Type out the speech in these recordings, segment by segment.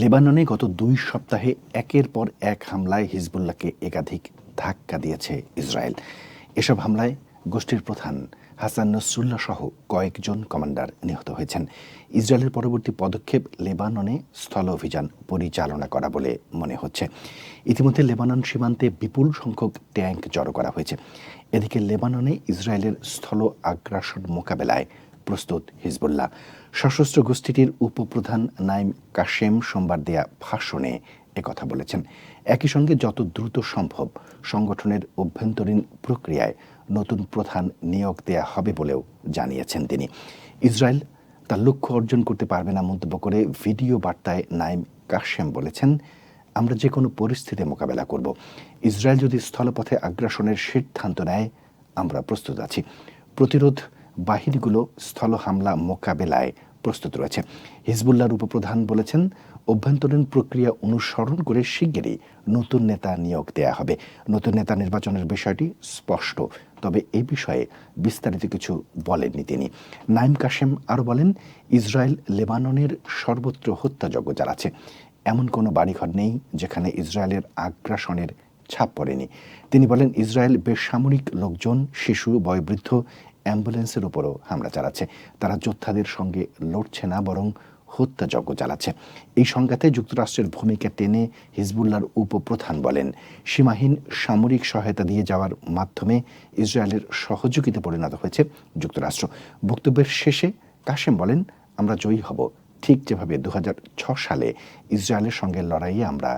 লেবাননে গত দুই সপ্তাহে একের পর এক হামলায় হিজবুল্লাহকে একাধিক ধাক্কা দিয়েছে ইসরায়েল। এসব হামলায় গোষ্ঠীর প্রধান হাসান নসরুল্লাহ সহ কয়েকজন কমান্ডার নিহত হয়েছেন। ইসরায়েলের পরবর্তী পদক্ষেপ লেবাননে স্থল অভিযান পরিচালনা করা বলে মনে হচ্ছে। ইতিমধ্যে লেবানন সীমান্তে বিপুল সংখ্যক ট্যাঙ্ক জড়ো করা হয়েছে। এদিকে লেবাননে ইসরায়েলের স্থল আগ্রাসন মোকাবেলায় প্রস্তুত হিজবুল্লাহ। সশস্ত্র গোষ্ঠীটির উপপ্রধান নাইম কাশেম সোমবার দেয়া ভাষণে একথা বলেছেন। একই সঙ্গে যত দ্রুত সম্ভব সংগঠনের অভ্যন্তরীণ প্রক্রিয়ায় নতুন প্রধান নিয়োগ দেয়া হবে বলেও জানিয়েছেন তিনি। ইসরায়েল তার লক্ষ্য অর্জন করতে পারবে না মন্তব্য করে ভিডিও বার্তায় নাইম কাশেম বলেছেন, আমরা যে কোনো পরিস্থিতি মোকাবেলা করব। ইসরায়েল যদি স্থলপথে আগ্রাসনের সিদ্ধান্ত নেয়, আমরা প্রস্তুত আছি। প্রতিরোধ বাহিনীগুলো স্থল হামলা মোকাবেলায় প্রস্তুত রয়েছে। হিজবুল্লাহর উপপ্রধান বলেছেন, অভ্যন্তরীণ প্রক্রিয়া অনুসরণ করে শিগগিরই নতুন নেতা নিয়োগ দেয়া হবে। নতুন নেতা নির্বাচনের বিষয়টি স্পষ্ট, তবে এই বিষয়ে বিস্তারিত কিছু বলেননি তিনি। নাইম কাশেম আরও বলেন, ইসরায়েল লেবাননের সর্বত্র হত্যাযজ্ঞ চালাচ্ছে। এমন কোনো বাড়িঘর নেই যেখানে ইসরায়েলের আগ্রাসনের ছাপ পড়েনি। তিনি বলেন, ইসরায়েল বেসামরিক লোকজন, শিশু, বয়োবৃদ্ধ অ্যাম্বুলেন্সের উপরও হামলা চালাচ্ছে। তারা যোদ্ধাদের সঙ্গে লড়ছে না, বরং হত্যাযজ্ঞ চালাচ্ছে। এই সংঘাতে যুক্তরাষ্ট্রের ভূমিকা টেনে হিজবুল্লাহর উপপ্রধান বলেন। সীমাহীন সামরিক সহায়তা দিয়ে যাওয়ার মাধ্যমে ইসরায়েলের সহযোগিতা পরিণত হয়েছে যুক্তরাষ্ট্র। বক্তব্যের শেষে কাশেম বলেন, আমরা জয়ী হব। ঠিক যেভাবে দু সালে ইসরায়েলের সঙ্গে লড়াইয়ে আমরা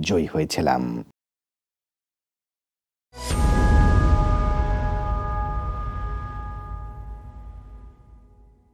জয়ী হয়েছিলাম।